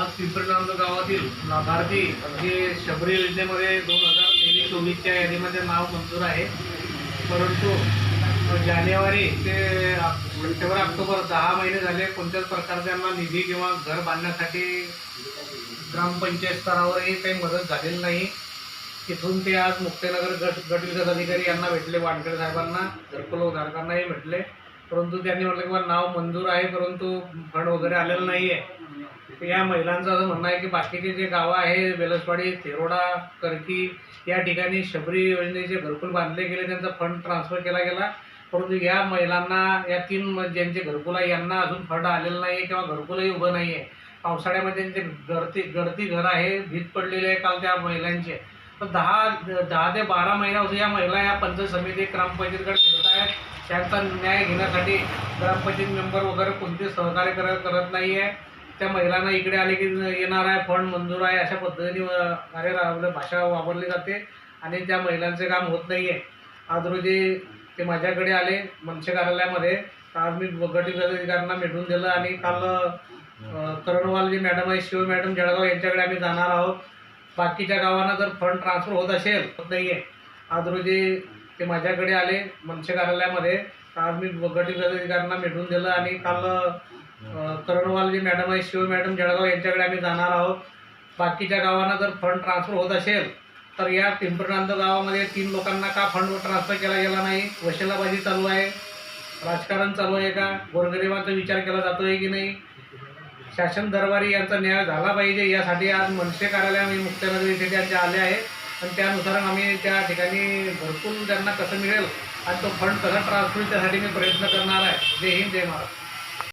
आज पिंपरनांद गावातील लाभार्थी हे शबरी योजनेमध्ये दोन हजार तेवीस चोवीसच्या यादीमध्ये नाव मंजूर आहे. परंतु जानेवारी ते सप्टेंबर ऑक्टोबर दहा महिने झाले. कोणत्याच प्रकारचा त्यांना निधी किंवा घर बांधण्यासाठी ग्रामपंचायत स्तरावरही काही मदत झालेली नाही. तिथून ते आज मुक्तनगर गट गट विकास अधिकारी यांना भेटले वानखेडे साहेबांना घरकुलधारकांनाही भेटले. परंतु त्यांनी म्हटलं की नाव मंजूर आहे परंतु फंड वगैरे आलेलं नाही आहे या महिलांचं असं म्हणणं आहे की बाकीचे जे गावं आहे बेलसवाडी तेरोडा करकी या ठिकाणी शबरी योजनेचे घरकुल बांधले गेले त्यांचा फंड ट्रान्सफर केला गेला. परंतु या महिलांना या तीन म- ज्यांचे घरकुल आहे यांना अजून फंड आलेलं नाही आहे किंवा घरकुलही उभं नाही आहे पावसाळ्यामध्ये त्यांचे गर्ती गळती घर आहे भीत पडलेले आहे काल त्या महिलांचे. तर दहा दहा ते बारा महिन्यापासून या महिला या पंचायत समिती ग्रामपंचायतीकडे फिरत आहेत. त्यांचा न्याय घेण्यासाठी ग्रामपंचायत मेंबर वगैरे कोणते सहकार्य करत करत नाही आहे त्या महिलांना इकडे आले की येणार आहे फंड मंजूर आहे अशा पद्धतीने अरे आपलं भाषा वापरली जाते आणि त्या महिलांचे काम होत नाही आहे आज रोजी ते माझ्याकडे आले मनसे कार्यालयामध्ये. आज मी गट अधिकाऱ्यांना भेटून दिलं आणि काल करणवाल जे मॅडम आहे शिव मॅडम जळगाव यांच्याकडे आम्ही जाणार आहोत. बाकीच्या गावांना जर फंड ट्रान्सफर होत असेल होत नाही आहे आज रोजी ते माझ्याकडे आले मनसे कार्यालयामध्ये. आज मी गट अधिकाऱ्यांना भेटून दिलं आणि काल करणवाल जे मॅडम आहे शिव मॅडम जळगाव यांच्याकडे आम्ही जाणार आहोत. बाकीच्या गावांना जर फंड ट्रान्सफर होत असेल तर या पिंपरनांद गावामध्ये तीन लोकांना का फंड ट्रान्सफर केला गेला नाही? वशिलाबाजी चालू आहे. राजकारण चालू आहे का? गोरगरिबांचा विचार केला जातो आहे की नाही? शासन दरबारी यांचा न्याय झाला पाहिजे यासाठी आज मनसे कार्यालय मुख्यमंत्री इथे त्यांचे आले आहे आणि त्यानुसार आम्ही त्या ठिकाणी भरपूर त्यांना कसं मिळेल आणि तो फंड कसा ट्रान्सफर त्यासाठी मी प्रयत्न करणार आहे. जय हिंद जय महाराष्ट्र.